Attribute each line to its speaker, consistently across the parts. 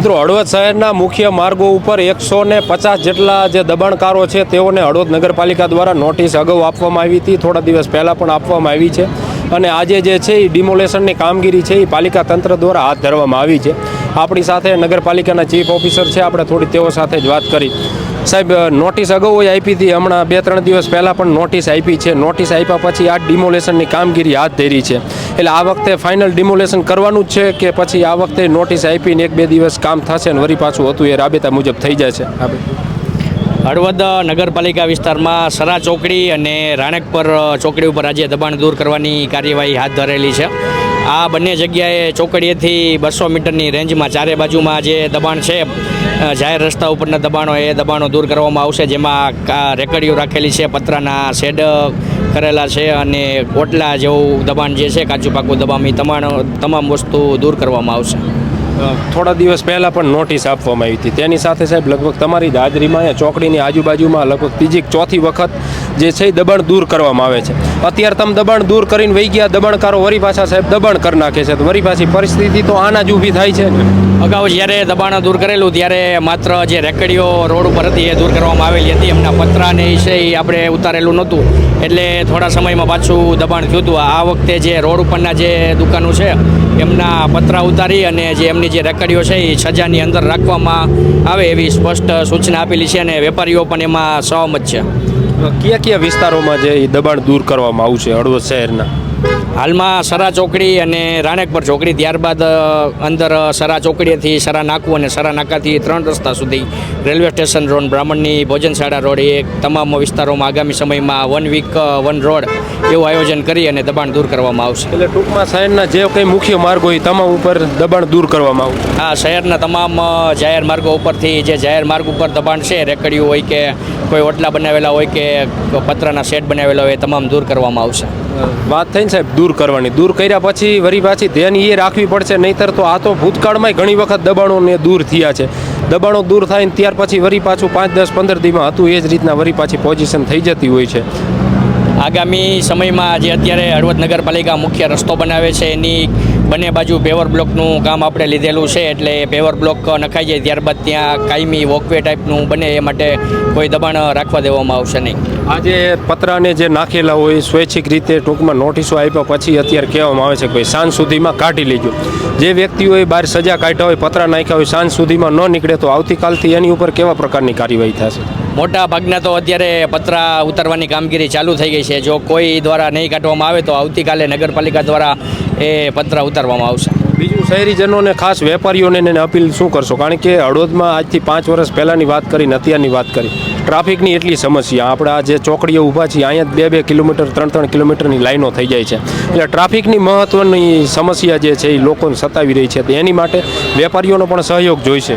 Speaker 1: મિત્રો, હળવદ શહેરના મુખ્ય માર્ગો ઉપર એકસો ને પચાસ જેટલા જે દબાણકારો છે, તેઓને હળવદ નગરપાલિકા દ્વારા નોટિસ અગાઉ આપવામાં આવી હતી. થોડા દિવસ પહેલાં પણ આપવામાં આવી છે. અને આજે જે છે એ ડિમોલેશનની કામગીરી છે એ પાલિકા તંત્ર દ્વારા હાથ ધરવામાં આવી છે. આપણી સાથે નગરપાલિકાના ચીફ ઓફિસર છે. આપણે થોડી તેઓ સાથે જ વાત કરી. સાહેબ નોટિસ અગાઉ આપી હતી. હમણાં બે ત્રણ દિવસ પહેલાં પણ નોટિસ આપી છે. નોટિસ આપ્યા પછી આ ડિમોલેશનની કામગીરી હાથ ધરી છે. એટલે આ વખતે ફાઇનલ ડિમોલેશન કરવાનું જ છે કે પછી આ વખતે નોટિસ આપીને એક બે દિવસ કામ થશે અને વરી પાછું હતું એ રાબેતા મુજબ થઈ જાય છે.
Speaker 2: હળવદ નગરપાલિકા વિસ્તારમાં સરા ચોકડી અને રાણકપર ચોકડી ઉપર આજે દબાણ દૂર કરવાની કાર્યવાહી હાથ ધરેલી છે. આ બંને જગ્યાએ ચોકડીએથી બસો મીટરની રેન્જમાં ચારે બાજુમાં જે દબાણ છે જાહેર રસ્તા ઉપરના દબાણો, એ દબાણો દૂર કરવામાં આવશે, જેમાં રેકડીઓ રાખેલી છે, પતરાના શેડ કરેલા છે અને ઓટલા જેવું દબાણ જે છે, કાચું પાકું દબાણ તમામ તમામ વસ્તુ દૂર કરવામાં આવશે.
Speaker 1: થોડા દિવસ પહેલાં પણ નોટિસ આપવામાં આવી હતી. તેની સાથે સાહેબ, લગભગ તમારી હાજરીમાં અહીંયા ચોકડીની આજુબાજુમાં લગભગ ત્રીજી ચોથી વખત જે છે એ દબાણ દૂર કરવામાં આવે છે. અત્યારે તમે દબાણ દૂર કરીને વહી ગયા, દબાણકારો વરી પાછા સાહેબ દબાણ કરી નાખે છે. તો વરી પાછી પરિસ્થિતિ તો આના જ ઊભી થાય છે.
Speaker 2: અગાઉ જ્યારે દબાણ દૂર કરેલું, ત્યારે માત્ર જે રેકડીઓ રોડ ઉપર હતી એ દૂર કરવામાં આવેલી હતી. એમના પતરાને એ આપણે ઉતારેલું નહોતું. એટલે થોડા સમયમાં પાછું દબાણ થયું હતું. આ વખતે જે રોડ ઉપરના જે દુકાનો છે, એમના પતરા ઉતારી અને જે એમની જે રેકડીઓ છે એ સજાની અંદર રાખવામાં આવે એવી સ્પષ્ટ સૂચના આપેલી છે અને વેપારીઓ પણ એમાં સહમત છે.
Speaker 1: કયા કયા વિસ્તારોમાં જે દબાણ દૂર કરવામાં આવશે હળવદ શહેરના?
Speaker 2: હાલમાં સરા ચોકડી અને રાણેકપર ચોકડી ત્યારબાદ અંદર સરા ચોકડીએથી સરા નાકુ અને સરા નાકાથી ત્રણ રસ્તા સુધી રેલવે સ્ટેશન રોડ બ્રાહ્મણની ભોજનશાળા રોડ એ તમામ વિસ્તારોમાં આગામી સમયમાં વન વીક વન રોડ એવું આયોજન કરી અને દબાણ દૂર કરવામાં આવશે.
Speaker 1: એટલે ટૂંકમાં શહેરના જે કંઈ મુખ્ય માર્ગ હોય એ તમામ ઉપર દબાણ દૂર કરવામાં આવશે.
Speaker 2: હા શહેરના તમામ જાહેર માર્ગો ઉપરથી જે જાહેર માર્ગ ઉપર દબાણ છે રેકડીઓ હોય કે કોઈ ઓટલા બનાવેલા હોય કે પતરાના શેડ બનાવેલા હોય એ તમામ દૂર કરવામાં આવશે.
Speaker 1: વાત થઈ ને સાહેબ દૂર કરવાની. દૂર કર્યા પછી વરી પાછી ધ્યાન એ રાખવી પડશે, નહીતર તો આ તો ભૂતકાળમાં ઘણી વખત દબાણોને દૂર થયા છે. દબાણો દૂર થાય ને ત્યાર પછી વરી પાછું પાંચ, દસ, પંદર દીમાં હતું, એ જ રીતના વરી પાછી પોઝિશન થઈ જતી હોય છે.
Speaker 2: આગામી સમયમાં જે અત્યારે હળવદ નગરપાલિકા મુખ્ય રસ્તો બનાવે છે, એની બંને બાજુ પેવર બ્લોકનું કામ આપણે લીધેલું છે એટલે પેવર બ્લોક નખાઈ જાય ત્યારબાદ ત્યાં કાયમી વોકવે ટાઈપનું બને એ માટે કોઈ દબાણ રાખવા દેવામાં આવશે નહીં.
Speaker 1: આજે પતરાને જે નાખેલા હોય સ્વૈચ્છિક રીતે ટૂંકમાં નોટિસો આપ્યા પછી અત્યારે કહેવામાં આવે છે કે ભાઈ સાંજ સુધીમાં કાઢી લેજો. જે વ્યક્તિઓએ બહાર સજા કાઢ્યા હોય, પતરા નાખ્યા હોય, સાંજ સુધીમાં ન નીકળે તો આવતીકાલથી એની ઉપર કેવા પ્રકારની કાર્યવાહી થશે?
Speaker 2: મોટા ભાગના તો અત્યારે પતરા ઉતારવાની કામગીરી ચાલુ થઈ ગઈ છે. જો કોઈ દ્વારા નહીં કાઢવામાં આવે તો આવતીકાલે નગરપાલિકા દ્વારા એ પતરા ઉતારવામાં આવશે.
Speaker 1: બીજું, શહેરીજનોને, ખાસ વેપારીઓને અપીલ શું કરશો? કારણ કે હળવદમાં આજથી પાંચ વર્ષ પહેલાંની વાત કરીને અત્યારની વાત કરી. ટ્રાફિકની એટલી સમસ્યા. આપણે આ જે ચોકડીઓ ઊભા છીએ, અહીંયા બે બે કિલોમીટર ત્રણ ત્રણ કિલોમીટરની લાઈનો થઈ જાય છે. એટલે ટ્રાફિકની મહત્ત્વની સમસ્યા જે છે, એ લોકોને સતાવી રહી છે. તો એની માટે વેપારીઓનો પણ સહયોગ જોઈશે.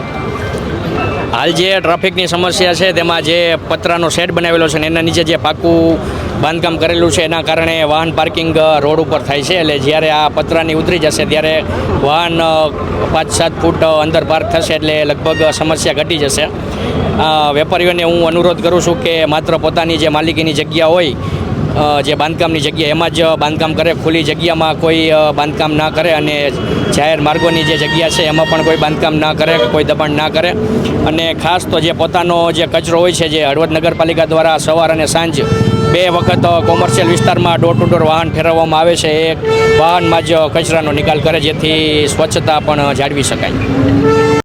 Speaker 2: હાલ જે ટ્રાફિકની સમસ્યા છે, તેમાં જે પતરાનો શેડ બનાવેલો છે ને એના નીચે જે પાકું બાંધકામ કરેલું છે, એના કારણે વાહન પાર્કિંગ રોડ ઉપર થાય છે. એટલે જ્યારે આ પતરાની ઉતરી જશે, ત્યારે વાહન પાંચ સાત ફૂટ અંદર પાર્ક થશે એટલે લગભગ સમસ્યા ઘટી જશે. વેપારીઓને હું અનુરોધ કરું છું કે માત્ર પોતાની જે માલિકીની જગ્યા હોય જે બાંધકામની જગ્યા, એમાં જ બાંધકામ કરે, ખુલ્લી જગ્યામાં કોઈ બાંધકામ ના કરે અને જાહેર માર્ગોની જે જગ્યા છે, એમાં પણ કોઈ બાંધકામ ના કરે, કોઈ દબાણ ના કરે. અને ખાસ તો જે પોતાનો જે કચરો હોય છે, જે હળવદ નગરપાલિકા દ્વારા સવાર અને સાંજ બે વખત કોમર્શિયલ વિસ્તારમાં ડોર ટુ ડોર વાહન ફેરવવામાં આવે છે, એ વાહનમાં જ કચરાનો નિકાલ કરે, જેથી સ્વચ્છતા પણ જાળવી શકાય.